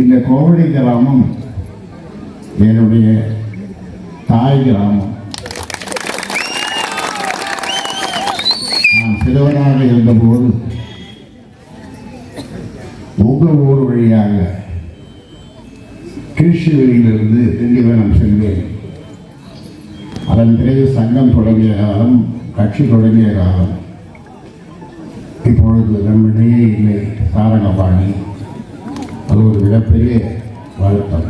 இந்த கோவடி கிராமம் என்னுடைய தாய் கிராமம். நான் சிறுவனாக இருந்தபோது உங்கள் ஊர் வழியாக கிருஷ்ணகிரியிலிருந்து திண்டிவனம் சென்றேன். அதன் பிறகு சங்கம் தொடங்கிய காலம் கட்சி தொடங்கிய காலம். இப்பொழுது நம்மிடையே இல்லை சாரங்கபாணி அது ஒரு மிகப்பெரிய வருத்தம்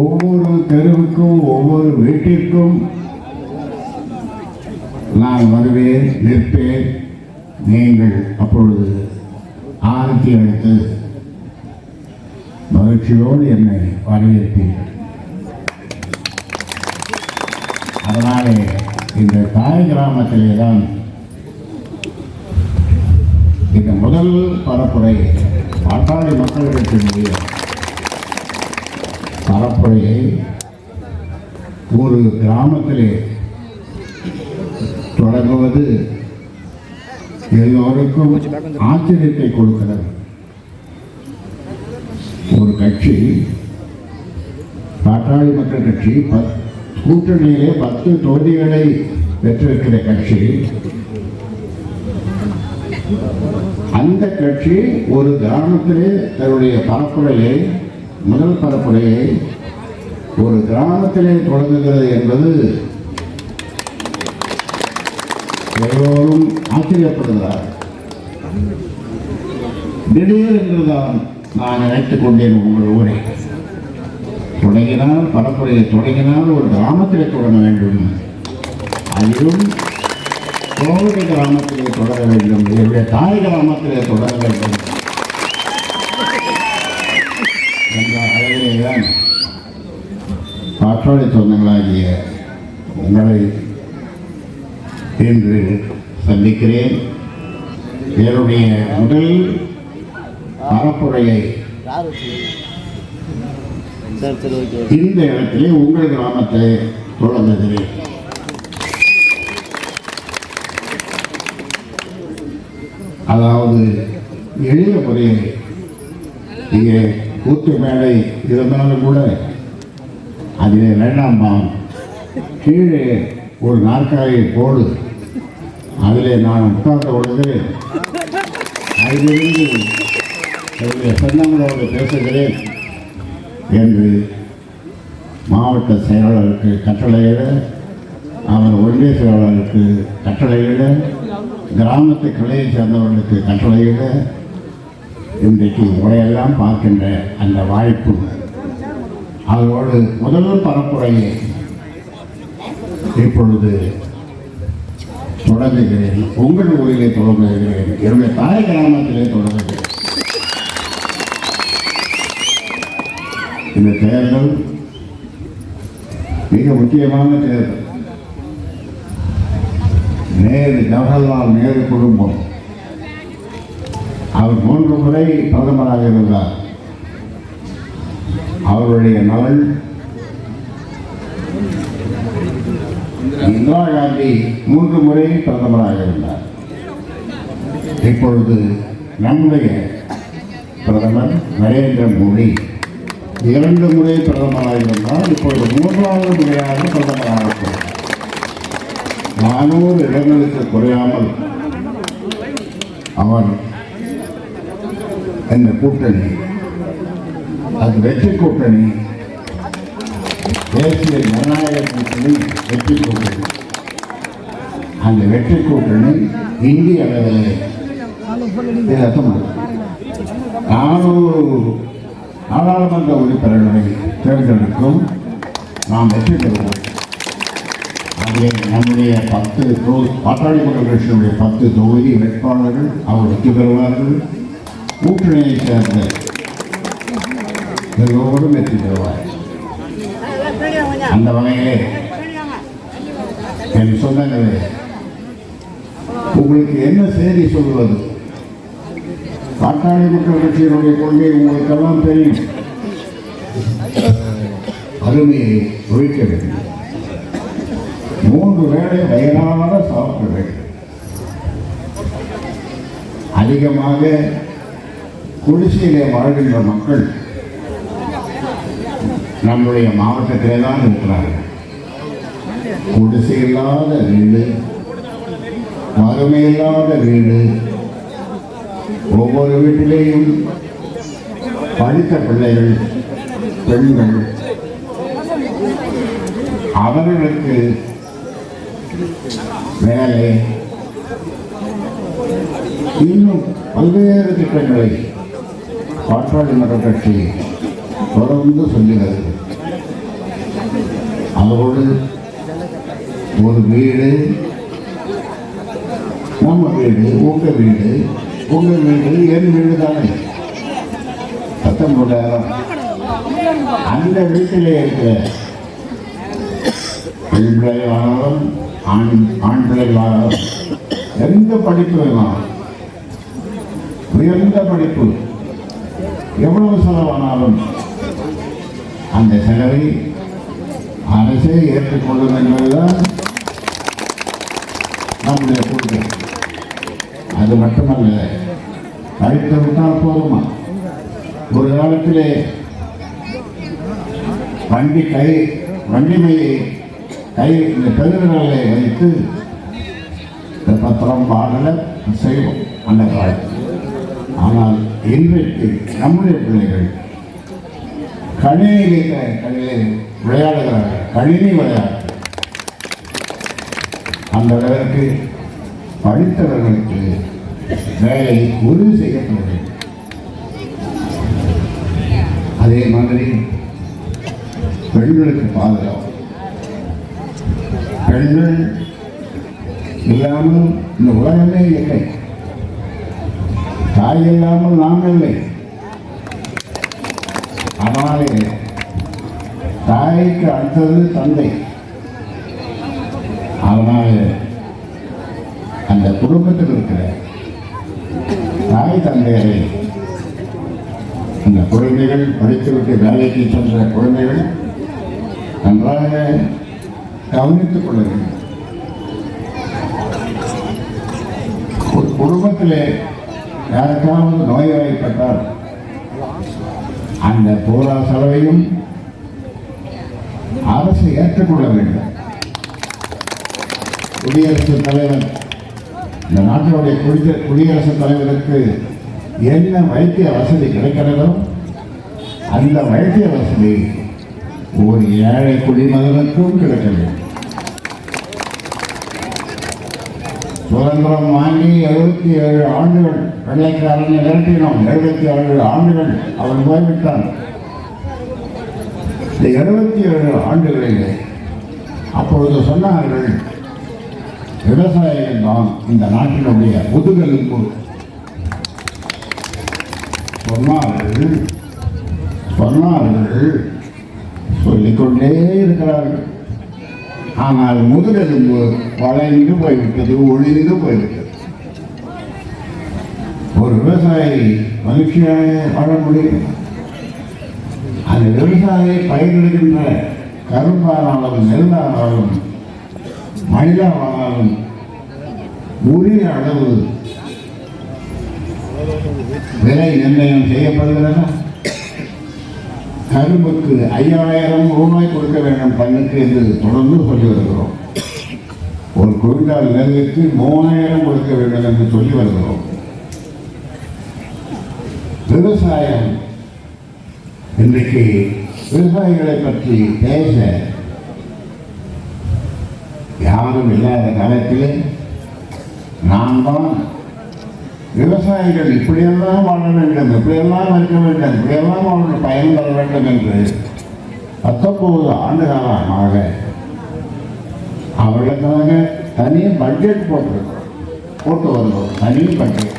ஒவ்வொரு தெருவுக்கும் ஒவ்வொரு வீட்டிற்கும் நான் வருவேன் நிற்பேன். நீங்கள் அப்பொழுது ஆரத்தி அழைத்து மகிழ்ச்சியோடு என்னை வரவேற்பீர்கள். அதனாலே இந்த தாய் கிராமத்திலே தான் இந்த முதல் பரப்புரை பாட்டாளி மக்கள் பரப்புரையை ஒரு கிராமத்திலே தொடங்குவது எல்லோருக்கும் ஆச்சரியத்தை கொடுக்கிறது. ஒரு கட்சி பாட்டாளி மக்கள் கட்சி பத்- கூட்டணியிலே பத்து தொகுதிகளை பெற்றிருக்கிற கட்சி அந்த கட்சி ஒரு கிராமத்திலே தன்னுடைய பரப்புரையை முதல் பரப்புரையை ஒரு கிராமத்திலே தொடங்குகிறது என்பது எல்லோரும் ஆச்சரியப்படுகிறார் திடீர் என்றுதான் நான் நினைத்துக் கொண்டேன் உங்கள் ஊரை. தொடங்கினால் பரப்புரையை தொடங்கினால் ஒரு கிராமத்திலே தொடங்க வேண்டும். அதிலும் கோவிட கிராமத்திலே தொடர வேண்டும். என்னுடைய தாய் கிராமத்திலே தொடர வேண்டும். என்ற அளவிலேதான் காற்றாலை சொந்தங்களாகிய உங்களை இன்று சந்திக்கிறேன். என்னுடைய முதல் பரப்புரையை இந்த இடத்திலே உங்கள் கிராமத்தை தொடங்குகிறேன். அதாவது எளிய முறையில் இங்கே கூத்து மேடை இருந்தாலும் கூட அதில் வேண்டாம்பாம் கீழே ஒரு நாற்காலியை போடு. அதில் நான் உட்கார்ந்த பொழுது அதிலிருந்து என்னுடைய சொந்தங்களோடு பேசுகிறேன் என்று மாவட்ட செயலாளருக்கு கட்டளையிட அவர் ஒன்றிய செயலாளருக்கு கட்டளையிட கிராமத்து கிளையை சேர்ந்தவர்களுக்கு கட்டளையிட இன்றைக்கு உரையெல்லாம் பார்க்கின்ற அந்த வாய்ப்பு. அதோடு முதல் பரப்புரையை இப்பொழுது தொடங்குகிறேன். உங்கள் ஊரிலே தொடங்குகிறேன். என்னுடைய தாய் கிராமத்திலே தொடங்குகிறேன். இந்த தேர்தல் மிக முக்கியமான தேர்தல். நேரு ஜவஹர்லால் நேரு குடும்பம். அவர் மூன்று முறை பிரதமராக இருந்தார். அவருடைய நலன் இந்திரா காந்தி மூன்று முறை பிரதமராக இருந்தார். இப்பொழுது நம்முடைய பிரதமர் நரேந்திர மோடி இரண்டு முறை பிரதமராக இருந்தால் இப்பொழுது மூன்றாவது முறையாக பிரதமராக இருக்கிறார். நானூறு இடங்களுக்கு குறையாமல் அவர் இந்த கூட்டணி அது வெற்றி கூட்டணி தேசிய ஜனநாயக கூட்டணி வெற்றி கூட்டணி. அந்த வெற்றி கூட்டணி இந்திய அளவில் நானூறு நாடாளுமன்ற உறுப்பினர்களை தேர்ந்தெடுக்கும் நாம் வெற்றி பெறுவோம். அதிலே நம்முடைய பத்து தொகுதி பாட்டாளி மக்கள் கட்சியினுடைய பத்து தொகுதி வேட்பாளர்கள் அவர் வெற்றி பெறுவார்கள். கூட்டணியை சேர்ந்த எல்லோரும் வெற்றி பெறுவார்கள். அந்த வகையிலே என் சொந்தங்களே உங்களுக்கு என்ன செய்தி சொல்வது பாட்டாளி மக்கள் கட்சியினுடைய கொள்கை உங்களுக்கெல்லாம் தெரியும். அருமையை ஒழிக்க வேண்டும். மூன்று வேளை வயலான சாப்பிட வேண்டும் அதிகமாக குடிசையிலே வாழ்கின்ற மக்கள் நம்முடைய மாவட்டத்திலே தான் இருக்கிறார்கள். குடிசை இல்லாத வீடு வறுமை இல்லாத வீடு ஒவ்வொரு வீட்டிலேயும் படித்த பிள்ளைகள் பெண்கள் அவர்களுக்கு வேலை இன்னும் பல்வேறு திட்டங்களை பாட்டாளிமன்ற கட்சி தொடர்ந்து சொல்லுகிறது அதோடு ஒரு வீடு நம்ம வீடு உங்க வீடு உங்க வீடு என் வீடு தானே. பத்தொன்பதாயிரம் அந்த வீட்டிலே இருக்கிற பெண் ஆனாலும் ஆண் ஆண் பிள்ளைகளானாலும் எந்த படிப்பு வேணாம் உயர்ந்த படிப்பு எவ்வளவு செலவானாலும் அந்த செலவை அரசே ஏற்றுக்கொள்ளும் என்பதுதான் நம்முடைய கொள்கை. அது மட்டுமல்ல படித்து விட்டால் போதுமா? ஒரு காலத்திலே வண்டி கை வண்டி மையை கை இந்த பெருவிரலை வைத்து இந்த பத்திரம் பாடல செய்வோம் அந்த காலத்தில். ஆனால் இன்றைக்கு நம்முடைய பிள்ளைகள் கணினி க- கணிலே விளையாடுகிறார்கள். கணினி விளையாட்டு அந்த அளவிற்கு படித்தவர்களுக்கு வேலை உறுதி செய்யப்படுகிறது அதே மாதிரி பெண்களுக்கு பாதுகாப்பு. பெண்கள் இல்லாமல் இந்த உலகமே இல்லை. தாய் இல்லாமல் நாம் இல்லை. அதனாலே தாய்க்கு அடுத்தது தந்தை. அதனால அந்த குடும்பத்தில் இருக்கிற தாய் தந்தையரை அந்த குழந்தைகள் படித்துவிட்டு வேலைக்கு சென்ற குழந்தைகள் நன்றாக கவனித்துக் கொள்ள வேண்டும் ஒரு குடும்பத்திலே யாருக்காவது நோய்வாய்ப்பட்டால் அந்த போரா செலவையும் அரசு ஏற்றுக்கொள்ள வேண்டும். குடியரசுத் தலைவர் இந்த நாட்டினுடைய குடித்த குடியரசுத் தலைவருக்கு என்ன வைத்திய வசதி கிடைக்கிறதோ அந்த வைத்திய வசதி ஒரு ஏழை குடிமகனுக்கும் கிடைக்க வேண்டும். சுதந்திரம் வாங்கி எழுபத்தி ஏழு ஆண்டுகள் வெள்ளைக்காரனை விரட்டினோம். எழுபத்தி ஏழு ஆண்டுகள் அவன் போய்விட்டான் இந்த எழுபத்தி ஏழு ஆண்டுகளிலே அப்பொழுது சொன்னார்கள் விவசாயம் தான் இந்த நாட்டினுடைய முதுகெலும்பு. சொன்னார்கள் சொன்னார்கள் சொல்லிக்கொண்டே இருக்கிறார்கள். ஆனால் முதுகெலும்பு வளைந்து போய்விட்டது ஒளிந்து போய்விட்டது. ஒரு விவசாயி மகிழ்ச்சியாக வாழ முடியும். அந்த விவசாயி பயிரிடுகின்ற கரும்பானாலும் நெல்லானாலும் மனிதானாலும் உரிய அளவு விலை நிர்ணயம் செய்யப்படுகிறதா? கரும்புக்கு ஐயாயிரம் ரூபாய் கொடுக்க வேண்டும் பண்ணுக்கு என்று தொடர்ந்து சொல்லி வருகிறோம் ஒரு குவிண்டால் நெல்லுக்கு மூவாயிரம் கொடுக்க வேண்டும் என்று சொல்லி வருகிறோம். விவசாயம் இன்றைக்கு விவசாயிகளை பற்றி பேச யாரும் இல்லாத காலத்திலே நான் தான் விவசாயிகள் இப்படியெல்லாம் வாழ வேண்டும் இப்படியெல்லாம் இருக்க வேண்டும் இப்படியெல்லாம் அவர்கள் பயன் தர வேண்டும் என்று பத்தொன்பது ஆண்டு காலமாக அவர்களுக்காக தனி பட்ஜெட் போட்டிருக்கிறோம் போட்டு வருகிறோம் தனி பட்ஜெட்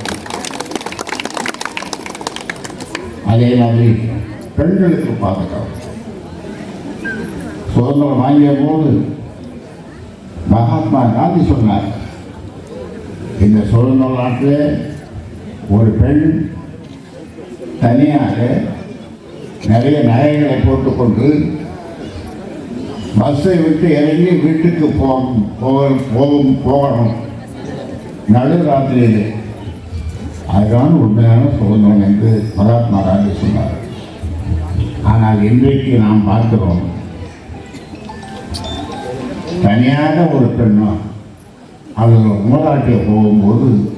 அதே மாதிரி பெண்களுக்கு பாதுகாப்பு. சுதந்திரம் வாங்கிய போது மகாத்மா காந்தி சொன்னார் இந்த சுதந்திர நாட்டில் ஒரு பெண் தனியாக நிறைய நகைகளை போட்டுக்கொண்டு பஸ்ஸை விட்டு இறங்கி வீட்டுக்கு போகும் போக- போகும் போகணும். நடு ராத்திரியில் அதுதான் உண்மையான சுதந்திரம் என்று மகாத்மா காந்தி சொன்னார். ஆனால் இன்றைக்கு நாம் பார்க்கிறோம் தனியாக ஒரு பெண்ணும் அது மூலாட்டில் போகும்போது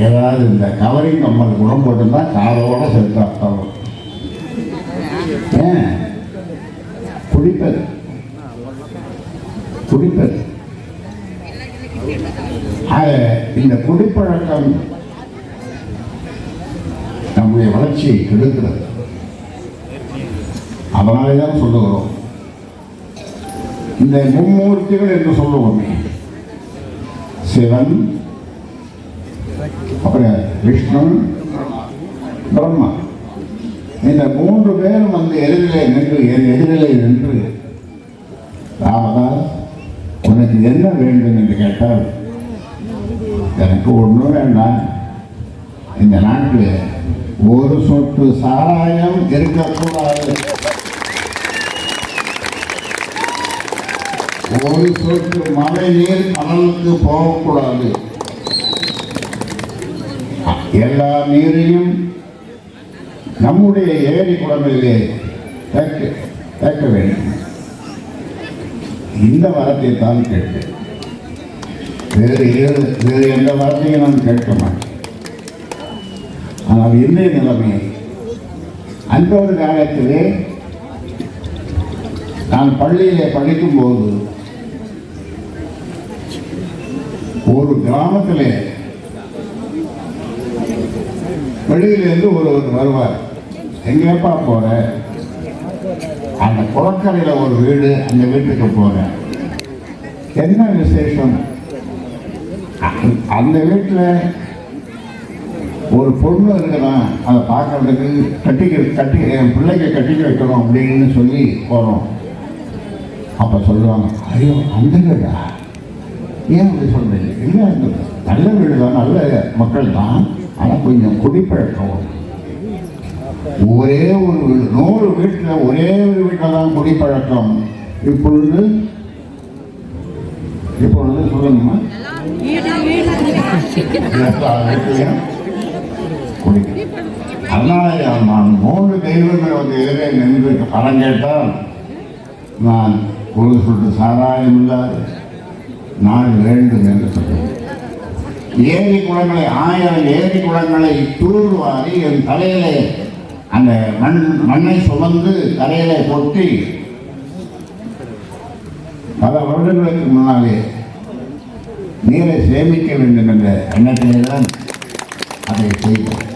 ஏதாவது இந்த கவரிங் கம்மல் குணம் போட்டிருந்தா காலோட செலுத்தாத்தவரும் ஏன்? குடிப்பது. குடிப்பது. ஆக இந்த குடிப்பழக்கம் நம்முடைய வளர்ச்சியை கெடுக்கிறது. அதனாலே தான் சொல்லுகிறோம். இந்த மும்மூர்த்திகள் என்று சொல்லுவோமே சிவன் அப்புறம் விஷ்ணு பிரம்மா. இந்த மூன்று பேரும் வந்து எதிரிலே நின்று என் எதிரிலே நின்று ராமதாஸ் உனக்கு என்ன வேண்டும் என்று கேட்டால் எனக்கு ஒன்றும் வேண்டாம். இந்த நாட்டில் ஒரு சொட்டு சாராயம் இருக்கக்கூடாது. ஒரு சொட்டு மழை நீர் கடலுக்கு போகக்கூடாது. எல்லா நீரையும் நம்முடைய ஏரி குளங்களிலே தேக்க தேக்க வேண்டும். இந்த வார்த்தையை தான் கேட்டேன் வேறு ஏது வேறு எந்த வார்த்தையும் நான் கேட்க மாட்டேன். ஆனால் இன்றைய நிலைமை அந்த ஒரு காலத்திலே நான் பள்ளியிலே படிக்கும்போது ஒரு கிராமத்திலே வெளியிலேருந்து ஒருவர் வருவார். எங்கேப்பா போகிற அந்த குளக்கரையில் ஒரு வீடு அந்த வீட்டுக்கு போகிறேன் என்ன விசேஷம்? அந்த வீட்டில் ஒரு பொண்ணு இருக்குதான் அதை பார்க்கறதுக்கு கட்டிக்க கட்டி என் பிள்ளைக்கு கட்டிக்க வைக்கணும் அப்படின்னு சொல்லி போகிறோம் அப்போ சொல்லுவாங்க ஐயோ அந்த வீடா ஏன் அப்படி சொல்கிறீங்க இல்லை நல்ல வீடு தான் நல்ல மக்கள் தான் ஆனால் கொஞ்சம் குடிப்பழக்கம். ஒரே ஒரு நூறு வீட்டில் ஒரே ஒரு வீட்டில் தான் குடிப்பழக்கம். இப்பொழுது இப்பொழுது சொல்லுங்கம்மா. எல்லா அதனால நான் மூன்று தெய்வங்கள் வந்து எதிரே நின்று படம் கேட்டால் நான் ஒரு சொட்டு சாராயம் இல்லாது நான் வேண்டும் என்று சொல்கிறேன் ஏரி குளங்களை ஆயிரம் ஏரி குளங்களை தூர்வாரி என் தலையிலே அந்த மண் மண்ணை சுமந்து தலையிலே கொட்டி பல வருடங்களுக்கு முன்னாலே நீரை சேமிக்க வேண்டும் என்ற எண்ணத்திலே தான் அதை செய்தோம்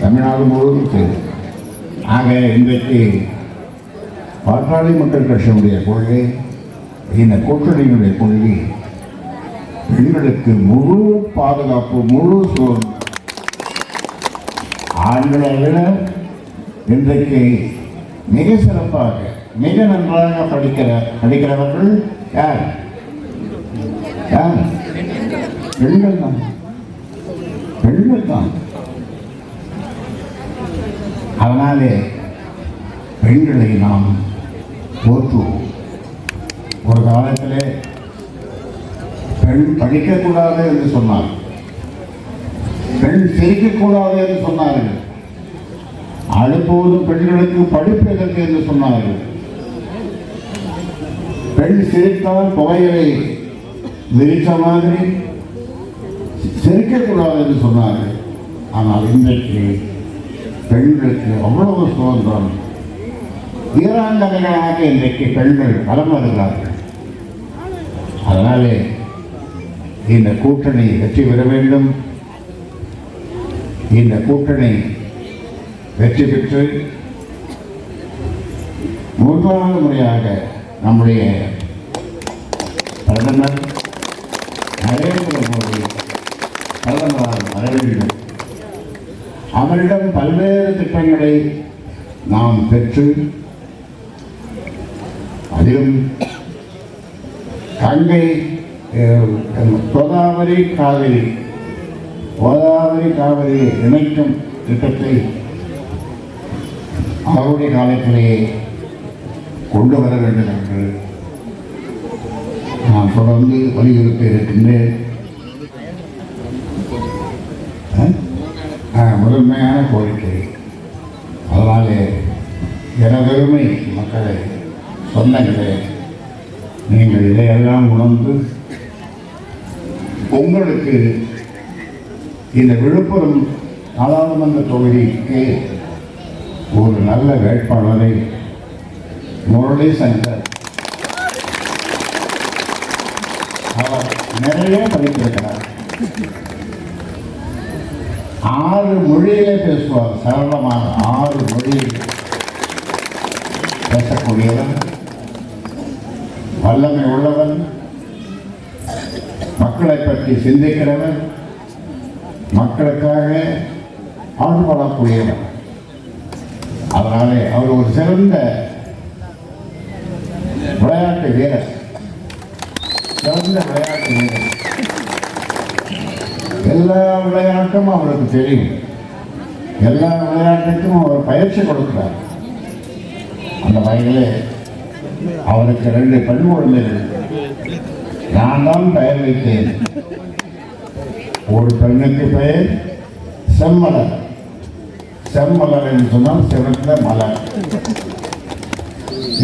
தமிழ்நாடு முழுவதும் செய்தோம் ஆக இன்றைக்கு பாட்டாளி மக்கள் கட்சியினுடைய கொள்கை இந்த கூட்டணியினுடைய கொள்கை பெண்களுக்கு முழு பாதுகாப்பு முழு சோறு ஆண்களை விட இன்றைக்கு மிக சிறப்பாக மிக நன்றாக படிக்கிற படிக்கிறவர்கள் யார்? யார்? பெண்கள் தான். பெண்கள் தான். அதனாலே பெண்களை நாம் போற்றுவோம். ஒரு காலத்திலே பெண் படிக்கக்கூடாது என்று சொன்னார். பெண் சிரிக்கக்கூடாது என்று சொன்னார்கள். அடுப்போதும் பெண்களுக்கு படிப்பு எதற்கு என்று சொன்னார்கள். பெண் சிரித்தால் புகையிலை விரித்த மாதிரி சிரிக்கக்கூடாது என்று சொன்னார்கள். ஆனால் இன்றைக்கு பெண்களுக்கு அவ்வளவு சுதந்திரம். வீராங்கனைகளாக இன்றைக்கு பெண்கள் வளம் வருகிறார்கள் அதனாலே இந்த கூட்டணி வெற்றி பெற வேண்டும். இந்த கூட்டணி வெற்றி பெற்று மூன்றாவது முறையாக நம்முடைய பிரதமர் நரேந்திர மோடி பிரதமராக வர வேண்டும். அவரிடம் பல்வேறு திட்டங்களை நாம் பெற்று அதிலும் கங்கை கோதாவரி காவிரி கோதாவரி காவிரியை இணைக்கும் திட்டத்தை அவருடைய காலத்திலேயே கொண்டு வர வேண்டும் என்று நான் தொடர்ந்து வலியுறுத்தி இருக்கின்றேன். முதன்மையான கோரிக்கை. அதனாலே எனதருமை மக்களை சொந்தங்களே நீங்கள் இதையெல்லாம் உணர்ந்து உங்களுக்கு இந்த விழுப்புரம் நாடாளுமன்ற தொகுதிக்கு ஒரு நல்ல வேட்பாளரை முரளி சங்கர் அவர் நிறைய படித்திருக்கிறார். ஆறு மொழியிலே பேசுவார். சரளமாக ஆறு மொழியில் பேசக்கூடியவன் வல்லமை உள்ளவன். மக்களை பற்றி சிந்திக்கிறவன் மக்களுக்காக பாடுபடக்கூடியவன் அதனாலே அவர் ஒரு சிறந்த விளையாட்டு வீரர். சிறந்த விளையாட்டு வீரர். எல்லா விளையாட்டும் அவருக்கு தெரியும். எல்லா விளையாட்டுக்கும் அவர் பயிற்சி கொடுக்கிறார். அந்த வகையிலே அவருக்கு ரெண்டு பெண் குழந்தைகள் நான் தான் பெயர் வைத்தேன் ஒரு பெண்ணுக்கு பெயர் செம்மலர். செம்மலர் என்று சொன்னால் சிறந்த மலர்.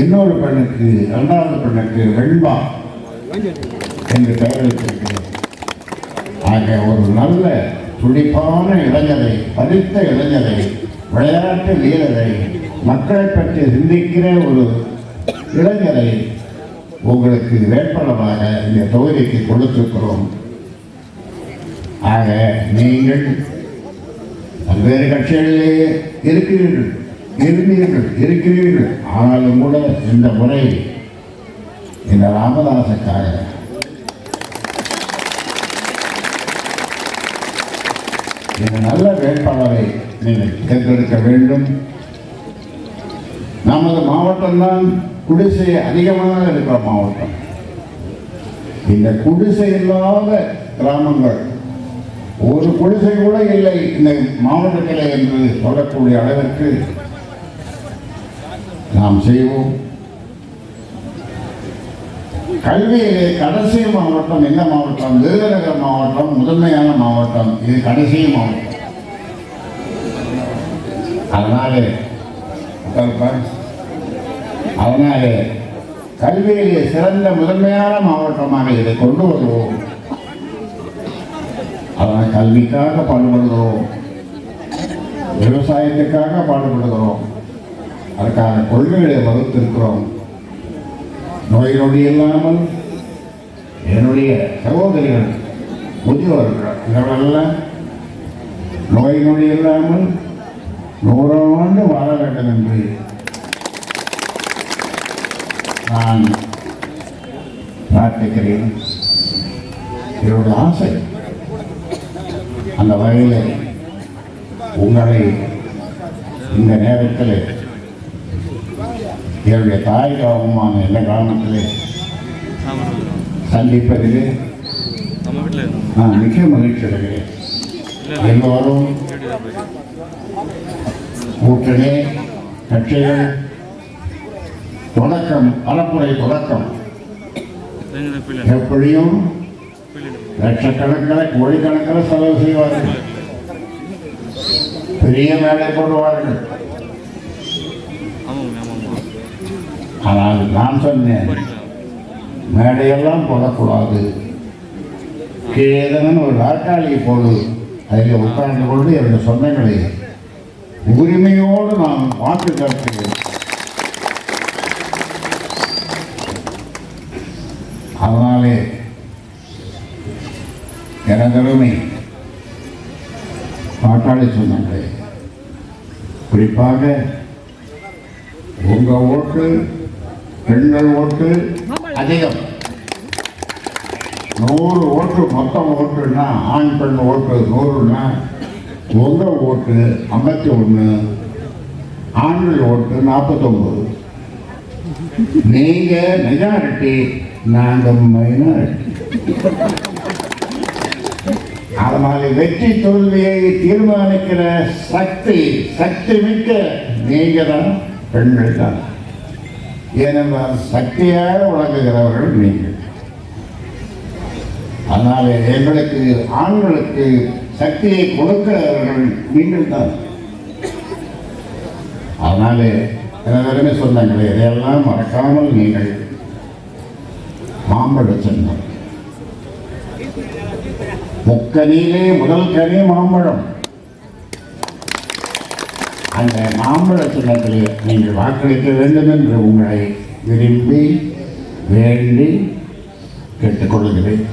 இன்னொரு பெண்ணுக்கு இரண்டாவது பெண்ணுக்கு வெண்பா என்று பெயர் வைத்திருக்கிறேன். ஆக ஒரு நல்ல துடிப்பான இளைஞரை படித்த இளைஞரை விளையாட்டு வீரரை மக்களை பற்றி சிந்திக்கிற ஒரு இளைஞரை உங்களுக்கு வேட்பாளராக இந்த தொகுதிக்கு கொடுத்திருக்கிறோம். ஆக நீங்கள் பல்வேறு கட்சிகளிலே இருக்கிறீர்கள் இருந்தீர்கள் இருக்கிறீர்கள். ஆனாலும் கூட இந்த முறை இந்த ராமதாசுக்காக இந்த நல்ல வேட்பாளரை நீங்கள் தேர்ந்தெடுக்க வேண்டும். நமது மாவட்டம்தான் குடிசை அதிகமாக இருக்கிற மாவட்டம். இந்த குடிசை இல்லாத கிராமங்கள் ஒரு குடிசை கூட இல்லை இந்த மாவட்டத்தில் என்று சொல்லக்கூடிய அளவிற்கு நாம் செய்வோம். கல்வியிலே கடைசி மாவட்டம் எந்த மாவட்டம்? விருதுநகர் மாவட்டம் முதன்மையான மாவட்டம். இது கடைசி மாவட்டம். அதனாலே உட்காருப்பா. அதனாலே கல்வியிலே சிறந்த முதன்மையான மாவட்டமாக இதை கொண்டு வருவோம். அதனால் கல்விக்காக பாடுபடுகிறோம். விவசாயத்துக்காக பாடுபடுகிறோம். அதற்கான கொள்கைகளை வகுத்திருக்கிறோம். நோய் நொடி இல்லாமல் என்னுடைய சகோதரிகள் முதியோர்கள் இவர்களெல்லாம் நோய் நொடி இல்லாமல் நூறாண்டு வாழ வேண்டும் என்று நான் பிரார்த்திக்கிறேன். என்னோட ஆசை அந்த வகையில் உங்களை இந்த நேரத்தில் என்னுடைய தாய் காவமான இந்த காரணத்திலே சந்திப்பதிலே நான் மிக மகிழ்ச்சி அடைகிறேன். எல்லோரும் கூட்டணி கட்சிகள் தொடக்கம் பரப்புரை தொடக்கம் எப்படியும் லட்சக்கணக்கில் கோடிக்கணக்கில் செலவு செய்வார்கள். பெரிய மேடை போடுவார்கள். ஆனால் நான் சொன்னேன் மேடையெல்லாம் போடக்கூடாது. கீழே ஒரு நாற்காலியை போடு அதில் உட்கார்ந்து கொண்டு என்னுடைய சொந்தங்களை உரிமையோடு நான் வாக்கு கேட்கிறேன். அதனாலே எனதருமை பாட்டாளி சொன்னாங்களே குறிப்பாக உங்கள் ஓட்டு பெண்கள் ஓட்டு அதிகம். நூறு ஓட்டு மொத்தம் ஓட்டுன்னா ஆண் பெண் ஓட்டு நூறுனா உங்கள் ஓட்டு ஐம்பத்தி ஒன்று ஆண்கள் ஓட்டு நாற்பத்தொம்பது. நீங்க மெஜாரிட்டி நாங்கள் மைனாரிட்டி அதனால் வெற்றி தோல்வியை தீர்மானிக்கிற சக்தி சக்தி மிக்க நீங்க தான் பெண்கள் தான் ஏனென்றால் சக்தியாக வழங்குகிறவர்கள் நீங்கள். அதனால் எங்களுக்கு ஆண்களுக்கு சக்தியை கொடுக்கிறவர்கள் நீங்கள் தான் அதனாலே எல்லாருமே சொன்னாங்களே இதையெல்லாம் மறக்காமல் நீங்கள் மாம்பழ சின்னம் முக்கனியிலே முதல் கனி மாம்பழம். அந்த மாம்பழ சின்னத்திலே நீங்கள் வாக்களிக்க வேண்டும் என்று உங்களை விரும்பி வேண்டி கேட்டுக்கொள்கிறேன்.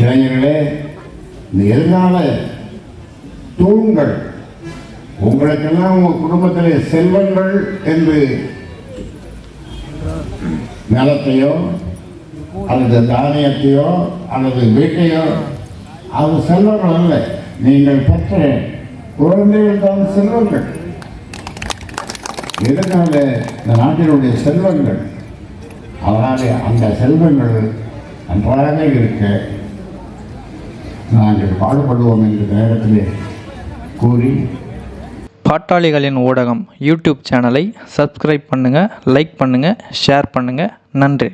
இளைஞர்களே இந்த எதிர்கால தூண்கள் உங்களுக்கெல்லாம் உங்கள் குடும்பத்திலே செல்வங்கள் என்று நிலத்தையோ அல்லது தானியத்தையோ அல்லது வீட்டையோ அது செல்வங்கள் அல்ல. நீங்கள் பெற்ற குழந்தைகள் தான் செல்வங்கள். இதனால இந்த நாட்டினுடைய செல்வங்கள்? அதனால் அந்த செல்வங்கள் நன்றாக இருக்க நாங்கள் பாடுபடுவோம் என்ற நேரத்தில் கூறி பாட்டாளிகளின் ஊடகம் யூடியூப் சேனலை சப்ஸ்கிரைப் பண்ணுங்கள் லைக் பண்ணுங்கள் ஷேர் பண்ணுங்கள் நன்றி.